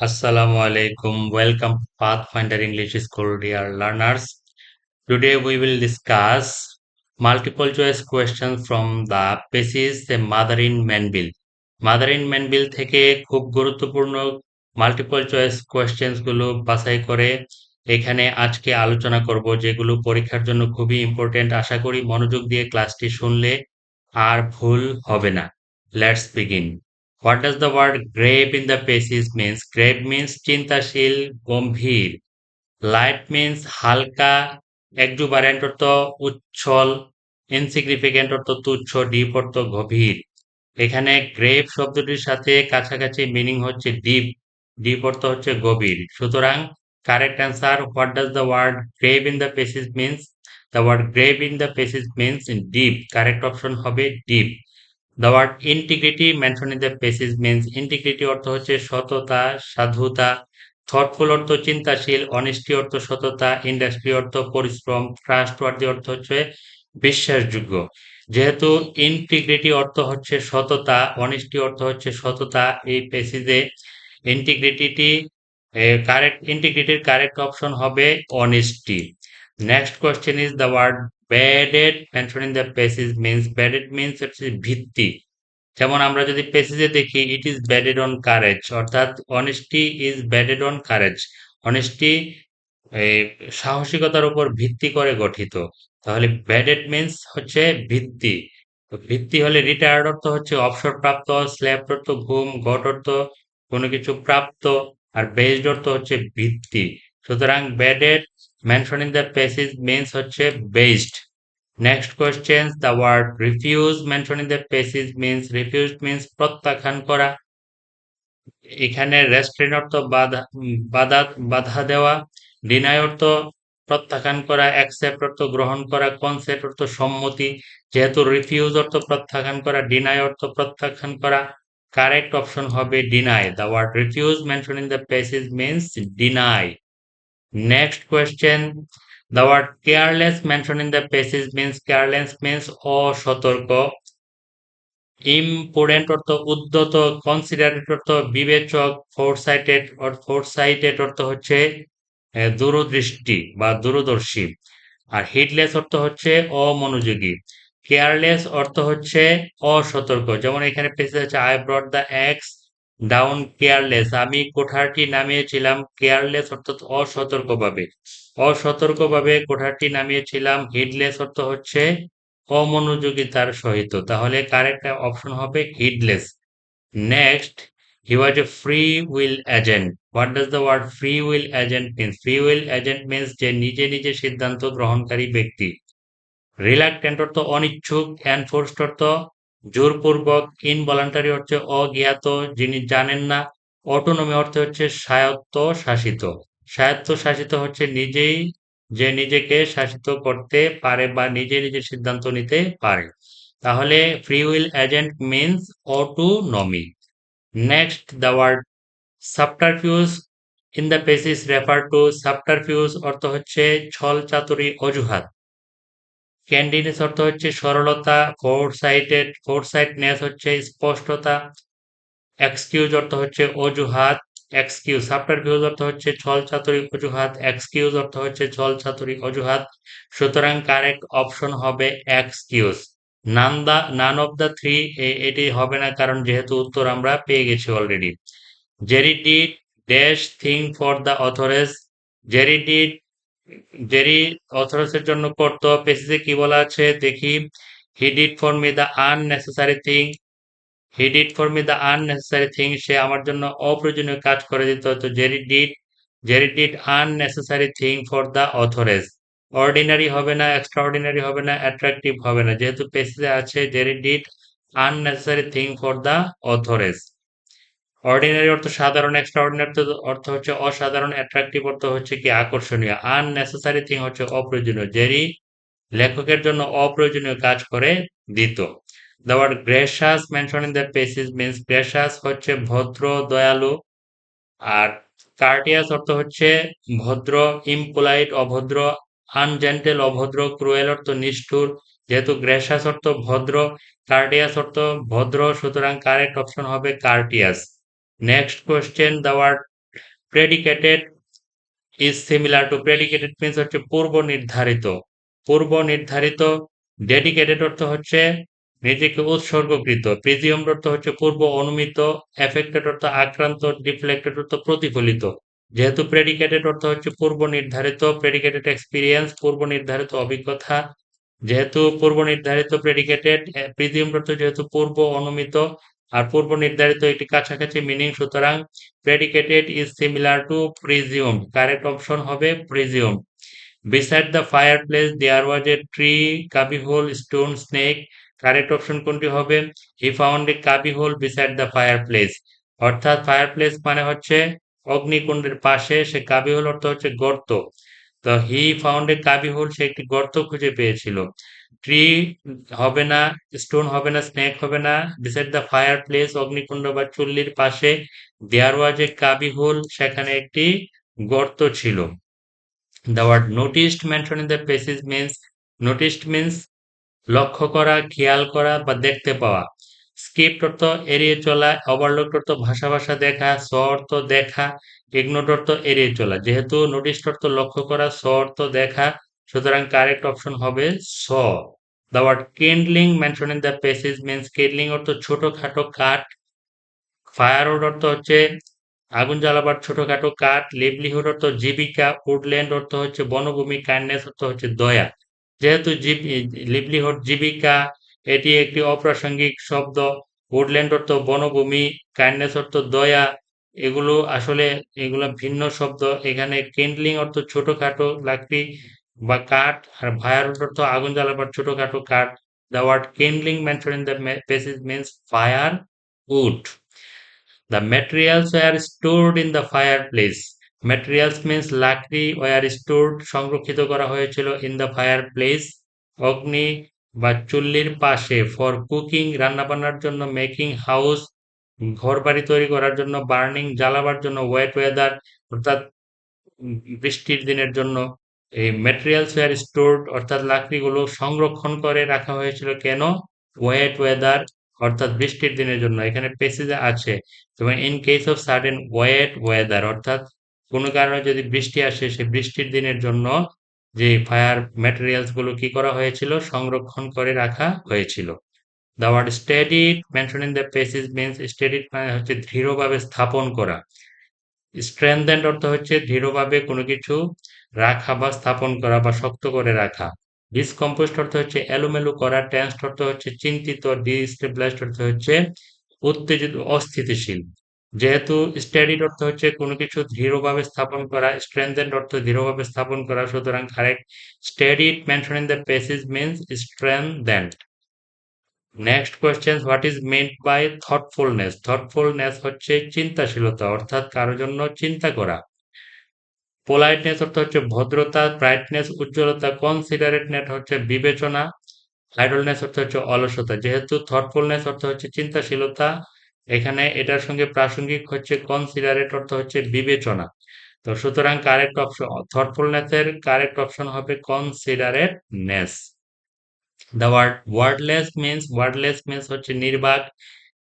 Assalamu alaikum. Welcome to Pathfinder English School, dear learners. Today we will discuss multiple choice questions from the passage The Mother in Manville. Mother in Manville থেকে খুব গুরুত্বপূর্ণ multiple choice কোয়েশ্চেন্সগুলো বাছাই করে এখানে আজকে আলোচনা করব যেগুলো পরীক্ষার জন্য খুবই ইম্পর্টেন্ট আশা করি মনোযোগ দিয়ে ক্লাসটি শুনলে আর ভুল হবে না let's begin What does the word grave in the passage means? Grave means চিন্তাশীল, গম্ভীর। লাইট means হালকা, exuberant অর্থ উচ্ছল ইনসিগনিফিকেন্ট অর্থ তুচ্ছ ডিপ অর্থ গভীর। এখানে গ্রেভ শব্দটির সাথে কাছাকাছি মিনিং হচ্ছে ডিপ ডিপ অর্থ হচ্ছে গভীর। সুতরাং correct answer what does the word grave in the passage means the word grave in the passage means deep correct option হবে deep the word integrity mentioned in the passage means integrity অর্থ হচ্ছে সততা, সাধুতা thoughtful অর্থ চিন্তাশীল অনিষ্টি অর্থ সততা industry অর্থ পরিশ্রম ট্রাস্ট ট্রাস্টওয়ার্দি অর্থ হচ্ছে বিশ্বাসযোগ্য। যেহেতু ইন্টিগ্রিটি অর্থ হচ্ছে সততা অনিষ্টি অর্থ হচ্ছে সততা, এই পেসিজে ইন্টিগ্রিটিটি কারেক্ট ইন্টিগ্রিটির কারেক্ট অপশন হবে honesty next question is the word based mention in the passage means based means হচ্ছে ভিত্তি। যেমন আমরা যদি পেসিজে দেখি it is bedded on courage অর্থাৎ honesty is bedded on courage honesty সাহসিকতার উপর ভিত্তি করে গঠিত। তাহলে ব্যাডেড মিনস হচ্ছে ভিত্তি। তো ভিত্তি হলে রিটায়ার্ড অর্থ হচ্ছে অবসরপ্রাপ্ত স্ল্যাব অর্থ ঘুম গট অর্থ কোনো কিছু প্রাপ্ত, আর বেসড অর্থ হচ্ছে ভিত্তি। সুতরাং bedded mentioned in the passage means হচ্ছে based next question the word refuse mentioned in the passage means refuse means প্রত্যাখ্যান করা। এখানে রেস্ট্রেন অর্থ বাধা বাধা দেওয়া। ডিনাই অর্থ প্রত্যাখ্যান করা অ্যাকসেপ্ট অর্থ গ্রহণ করা কনসেপ্ট অর্থ সম্মতি। যেহেতু রিফিউজ অর্থ প্রত্যাখ্যান করা ডিনাই অর্থ প্রত্যাখ্যান করা কারেক্ট অপশন হবে deny the word refuse mentioned in the passage means deny next question the word careless mentioned in the passage means careless means অসতর্ক। ইম্পোর্টেন্ট অর্থ উদ্যত কনসিডারেট অর্থ বিবেচক ফোরসাইটেড ফোরসাইটেড অর্থ হচ্ছে দূরদৃষ্টি বা দূরদর্শী। আর হিডলেস অর্থ হচ্ছে অমনোযোগী। কেয়ারলেস অর্থ হচ্ছে অসতর্ক। যেমন এখানে পেসে আছে I brought the axe down careless আমি কোঠারটি নামিয়েছিলাম। কেয়ারলেস অর্থাৎ অসতর্কভাবে। অসতর্কভাবে কোঠারটি নামিয়েছিলাম। হিডলেস অর্থ হচ্ছে অমনোযোগিতার সহিত। তাহলে কারেক্ট অপশন হবে heedless next he was a free will agent what does the word free will agent means free will agent means যে নিজে নিজে সিদ্ধান্ত গ্রহণকারী ব্যক্তি। রিলাক্টেন্ট অর্থ অনিচ্ছুক। এনফোর্সড অর্থ জোরপূর্বক ইনভলান্টারি হচ্ছে অজ্ঞাত যিনি জানেন না অটোনমি অর্থে হচ্ছে স্বায়ত্ত শাসিত স্বায়ত্ত শাসিত হচ্ছে নিজেই যে নিজেকে শাসিত করতে পারে বা নিজে নিজে সিদ্ধান্ত নিতে পারে। তাহলে free will agent means autonomy next the word subterfuge in the passage refer to subterfuge অর্থ হচ্ছে ছল চাতুরি অজুহাত। ক্যান্ডিনেস অর্থ হচ্ছে সরলতা ফোর সাইটেড ফোর সাইটনেস হচ্ছে স্পষ্টতা এক্সকিউজ অর্থ হচ্ছে অজুহাত এক্সকিউজ সাবটারফিউজ অর্থ হচ্ছে ছল চাতুরি অজুহাত এক্সকিউজ অর্থ হচ্ছে ছল চাতুরি অজুহাত, সুতরাং কারেক্ট অপশন হবে excuse none the none of the three এটি হবে না কারণ যেহেতু উত্তর আমরা পেয়ে গেছি already Jerry did dash thing for the authoress Jerry did Jerry অথরেসের জন্য করত। পেসিসে কি বলা আছে? দেখি। He did for me the unnecessary thing he did for me the unnecessary thing সে আমার জন্য অপ্রয়োজনীয় কাজ করে দিত। তো Jerry did Jerry did unnecessary thing for the authoress ordinary হবে না এক্সট্রা অর্ডিনারি হবে না অ্যাট্রাকটিভ হবে না। যেহেতু পেসিসে আছে Jerry did unnecessary thing for the authoress ordinary অর্থ সাধারণ এক্সট্রা অর্ডিনারি অর্থ হচ্ছে অসাধারণ অ্যাট্রাকটিভ অর্থ হচ্ছে কি আকর্ষণীয়। আননেসেসারি থিং হচ্ছে অপ্রয়োজনীয় জেরি লেখকের জন্য অপ্রয়োজনীয় কাজ করে দিত। The word gracious mentioned in the passage means gracious হচ্ছে ভদ্র, দয়ালু, আর কার্টিয়াস অর্থ হচ্ছে ভদ্র ইম্পোলাইট অভদ্র আনজেন্টেল অভদ্র ক্রুয়েল অর্থ নিষ্ঠুর। যেহেতু গ্রেসাস অর্থ ভদ্র কার্টিয়াস অর্থ ভদ্র, সুতরাং কারেক্ট অপশন হবে courteous next question the word predicated is similar to predicated means হচ্ছে পূর্ব নির্ধারিত। পূর্ব নির্ধারিত ডেডিকেটেড অর্থ হচ্ছে নিজেকে উৎসর্গকৃত। প্রিজিয়ম অর্থ হচ্ছে পূর্ব অনুমিত এফেক্টেড অর্থ আক্রান্ত ডিফ্লেক্টেড অর্থ প্রতিফলিত। যেহেতু প্রেডিকেটেড অর্থ হচ্ছে পূর্ব নির্ধারিত প্রেডিকেটেড এক্সপিরিয়েন্স পূর্ব নির্ধারিত অভিজ্ঞতা। যেহেতু পূর্ব নির্ধারিত প্রেডিকেটেড প্রিজিয়ম অর্থ যেহেতু পূর্ব অনুমিত আর পূর্ব নির্ধারিত একটি কাছাকাছি মিনিং সুতরাং predicated is similar to presume correct option হবে presume beside the fireplace there was a tree cubby hole stone snake correct option কোনটি হবে? He found a cubby hole beside the fireplace অর্থাৎ ফায়ার প্লেস মানে হচ্ছে অগ্নিকুণ্ডের পাশে, সে কাবি whole অর্থ হচ্ছে গর্ত। তো হি ফাউন্ড এ কাবি হোল সে একটি গর্ত খুঁজে পেয়েছিল। ট্রি হবে না স্টোন হবে না স্নেক হবে না। বিসাইড দ্য ফায়ার প্লেস অগ্নিকুণ্ড বা চুল্লির পাশে দেয়ার ওয়াজ এ কাবি হোল সেখানে একটি গর্ত ছিল। The word noticed mentioned in the passage means noticed means লক্ষ্য করা, খেয়াল করা বা দেখতে পাওয়া। স্ক্রিপ্ট অর্থ এড়িয়ে চলা ওভারলোক অর্থ ভাষা ভাষা দেখা স অর্থ দেখা ইগনোর অর্থ এড়িয়ে চলা। যেহেতু নোটিস অর্থ লক্ষ্য করা স অর্থ দেখা, সুতরাং কারেক্ট অপশন হবে saw the word kindling mentioned in the passage means kindling অর্থ ছোটখাটো কাঠ ফায়ার অর্থ হচ্ছে আগুন জ্বালাবার ছোটখাটো কাঠ লিভলিহুড অর্থ জীবিকা উডল্যান্ড অর্থ হচ্ছে বনভূমি কাইন্ডনেস অর্থ হচ্ছে দয়া। যেহেতু লিভলিহুড জীবিকা এটি একটি অপ্রাসঙ্গিক শব্দ। উডল্যান্ড অর্থ বনভূমি কাইন্ডনেস অর্থ দয়া। এগুলো আসলে এগুলো ভিন্ন শব্দ। এখানে কেন্ডলিং অর্থ ছোটখাটো লাকড়ি বা কাঠ, আর ফায়ার অর্থ আগুন জ্বালাবার ছোটখাটো কাঠ। The word kindling mentioned in the passage means firewood the materials were stored in the fireplace materials means লাকড়ি ওয়ার স্টোরড সংরক্ষিত করা হয়েছিল ইন দ্য ফায়ার প্লেস অগ্নি বা চুল্লির পাশে ফর কুকিং রান্নাবান্নার জন্য মেকিং হাউস ঘর বাড়ি তৈরি করার জন্য বার্নিং জ্বালাবার জন্য ওয়েট ওয়েদার অর্থাৎ বৃষ্টির দিনের জন্য এই ম্যাটেরিয়ালস ওয়ার স্টোরড অর্থাৎ লাকড়িগুলো সংরক্ষণ করে রাখা হয়েছিল কেন? ওয়েট ওয়েদার অর্থাৎ বৃষ্টির দিনের জন্য। এখানে পেসেজে আছে। যেমন in case of certain wet weather অর্থাৎ কোনো কারণে যদি বৃষ্টি আসে, সে বৃষ্টির দিনের জন্য যে ফায়ার ম্যাটেরিয়ালসগুলো কি করা হয়েছিল, সংরক্ষণ করে রাখা হয়েছিল। The word steadied mentioned in the passage means steadied মানে হচ্ছে দৃঢ়ভাবে স্থাপন করা। স্ট্রেংথেন্ড অর্থ হচ্ছে দৃঢ়ভাবে কোনো কিছু রাখা বা স্থাপন করা বা শক্ত করে রাখা। ডিসকম্পোস্ট অর্থ হচ্ছে এলোমেলো করা। টেন্সড অর্থ হচ্ছে চিন্তিত। ডিস্টেবলাইজড অর্থ হচ্ছে উত্তেজিত, অস্থিতিশীল। যেহেতু স্টেডিড অর্থ হচ্ছে কোনো কিছু দৃঢ়ভাবে স্থাপন করা স্ট্রেংথেন্ড অর্থ দৃঢ়ভাবে স্থাপন করা, সুতরাং correct steadied mentioned in the passage means strengthened next question what is meant by thoughtfulness thoughtfulness হচ্ছে চিন্তাশীলতা, অর্থাৎ কারও জন্য চিন্তা করা। পোলাইটনেস অর্থ হচ্ছে ভদ্রতা ব্রাইটনেস উজ্জ্বলতা কনসিডারেটনেস হচ্ছে বিবেচনা। আইডলনেস অর্থ হচ্ছে অলসতা। যেহেতু থটফুলনেস অর্থ হচ্ছে চিন্তাশীলতা এখানে এটার সঙ্গে প্রাসঙ্গিক হচ্ছে কনসিডারেট অর্থ হচ্ছে বিবেচনা। তো সুতরাং কারেক্ট অপশন থটফুলনেসের কারেক্ট অপশন হবে considerateness the word wordless means wordless means হচ্ছে নির্বাক,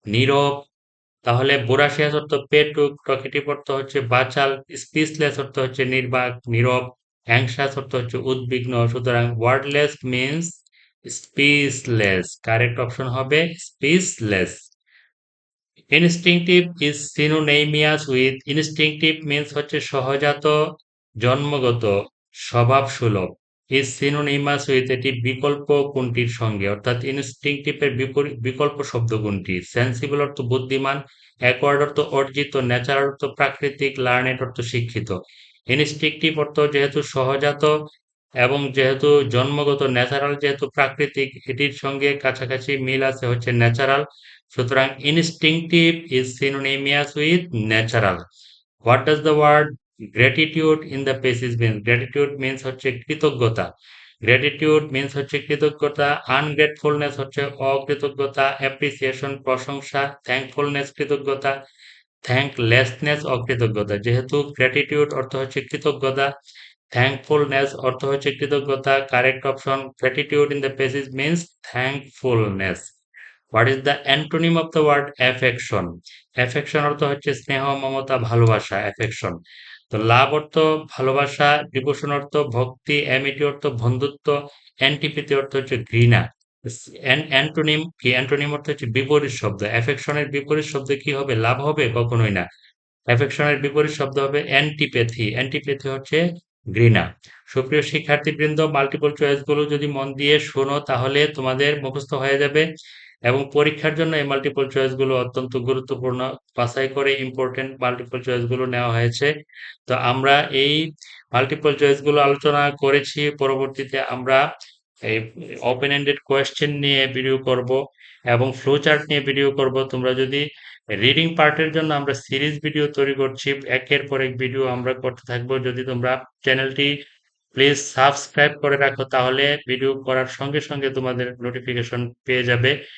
নীরব। তাহলে বোরাশিয়াস অর্থ পেটুক প্রকৃতি অর্থ হচ্ছে বাচাল স্পিচলেস অর্থ হচ্ছে নির্বাক, নীরব। অ্যাংশাস অর্থ হচ্ছে উদ্বিগ্ন। সুতরাং wordless means speechless correct option হবে speechless instinctive is synonymous with instinctive means হচ্ছে সহজাত, জন্মগত স্বভাব সুলভ ইজ সিনোনিমাস উইথ এটি বিকল্প কোনটির সঙ্গে, অর্থাৎ ইনস্টিংটিভের বিকল্প শব্দ কোনটি সেন্সিবল অর্থ বুদ্ধিমান অ্যাকোয়ার্ড অর্থ অর্জিত ন্যাচারাল অর্থ প্রাকৃতিক লার্নেড অর্থ শিক্ষিত। ইনস্টিংটিভ অর্থ যেহেতু সহজাত এবং যেহেতু জন্মগত ন্যাচারাল যেহেতু প্রাকৃতিক, এটির সঙ্গে কাছাকাছি মিল আছে হচ্ছে ন্যাচারাল সুতরাং instinctive is synonymous with natural what does the word gratitude in the passage means gratitude means হচ্ছে কৃতজ্ঞতা। গ্র্যাটিটিউড মিনস হচ্ছে কৃতজ্ঞতা আনগ্রেটফুলনেস হচ্ছে অকৃতজ্ঞতা অ্যাপ্রিসিয়েশন প্রশংসা থ্যাঙ্কফুলনেস কৃতজ্ঞতা থ্যাঙ্কলেসনেস অকৃতজ্ঞতা। যেহেতু গ্র্যাটিটিউড অর্থ হচ্ছে কৃতজ্ঞতা থ্যাঙ্কফুলনেস অর্থ হচ্ছে কৃতজ্ঞতা correct option gratitude in the passage means thankfulness what is the antonym of the word affection affection অর্থ হচ্ছে স্নেহ, মমতা, ভালোবাসা অ্যাফেকশন তো লাভ অর্থ ভালোবাসা ডিভোশন অর্থ ভক্তি অ্যামিটি অর্থ বন্ধুত্ব অ্যান্টিপিতি অর্থ হচ্ছে ঘৃণা। অ্যান্টোনিম কি অ্যান্টোনিম অর্থ হচ্ছে বিপরীত শব্দ। অ্যাফেকশনের বিপরীত শব্দ কি হবে? লাভ হবে? কখনোই না। অ্যাফেকশনের বিপরীত শব্দ হবে অ্যান্টিপ্যাথি অ্যান্টিপ্যাথি হচ্ছে ঘৃণা। সুপ্রিয় শিক্ষার্থীবৃন্দ মাল্টিপল চয়েসগুলো যদি মন দিয়ে শোনো, তাহলে তোমাদের মুখস্থ হয়ে যাবে। এবং পরীক্ষার জন্য এই মাল্টিপল চয়েসগুলো অত্যন্ত গুরুত্বপূর্ণ। বাছাই করে ইম্পর্টেন্ট মাল্টিপল চয়েসগুলো নেওয়া হয়েছে। তো আমরা এই মাল্টিপল চয়েসগুলো আলোচনা করেছি। পরবর্তীতে আমরা এই ওপেন এন্ডেড কোয়েশ্চেন নিয়ে ভিডিও করব এবং ফ্লো চার্ট নিয়ে ভিডিও করব। তোমরা যদি রিডিং পার্টের জন্য আমরা সিরিজ ভিডিও তৈরি করছি, একের পর এক ভিডিও আমরা করতে থাকব। যদি তোমরা চ্যানেলটি প্লিজ সাবস্ক্রাইব করে রাখো, তাহলে ভিডিও করার সঙ্গে সঙ্গে তোমাদের নোটিফিকেশন পেয়ে যাবে।